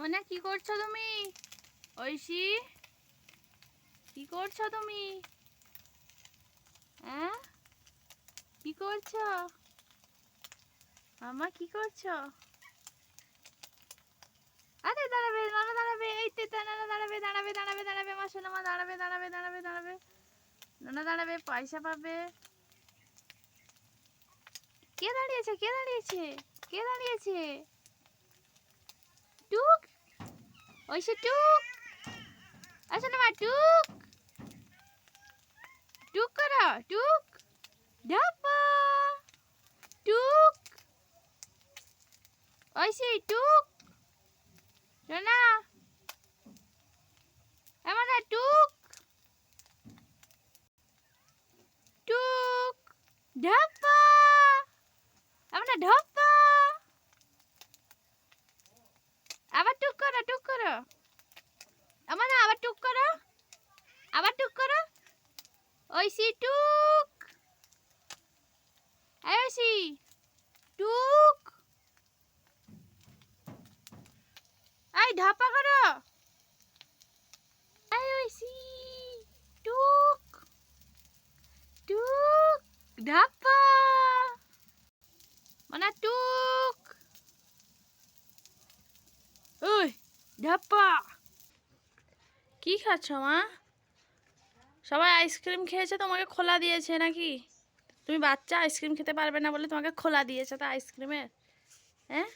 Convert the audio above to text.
মানে কি করছ তুমি? ঐশী, কি করছ তুমি? হ্যাঁ? কি করছ? মামা, কি করছ? আরে, দাঁড়াবে, নানা, দাঁড়াবে, এই তে নানা দাঁড়াবে দাঁড়াবে দাঁড়াবে দাঁড়াবে, আমার শোনো মা দাঁড়াবে দাঁড়াবে দাঁড়াবে দাঁড়াবে। নানা দাঁড়াবে, পয়সা পাবে। কে দাঁড়িয়েছে কে দাঁড়িয়েছে? কে দাঁড়িয়েছে টুক ঐশী টুক আসো না মা টুক টুক করো টুক ডাব্বা টুক ঐশী টুক সোনা এমন টুক টুক ডাব্বা এমন ঢপ্পা আবার টুক করো টুক করো আমার না আবার টুক করো। আবার টুক করো। ঐশী টুক। ঐশী টুক। এই ঢাপা করো। ঐশী টুক। টুক, ঢাপা। মানে টুক। ওই, ঢাপা। কি খাচ্ছ, মা? সবাই আইসক্রিম খেয়েছে, তোমাকে খোলা দিয়েছে নাকি? তুমি বাচ্চা, আইসক্রিম খেতে পারবে না বলে তোমাকে খোলা দিয়েছে, তো আইসক্রিমের হ্যাঁ?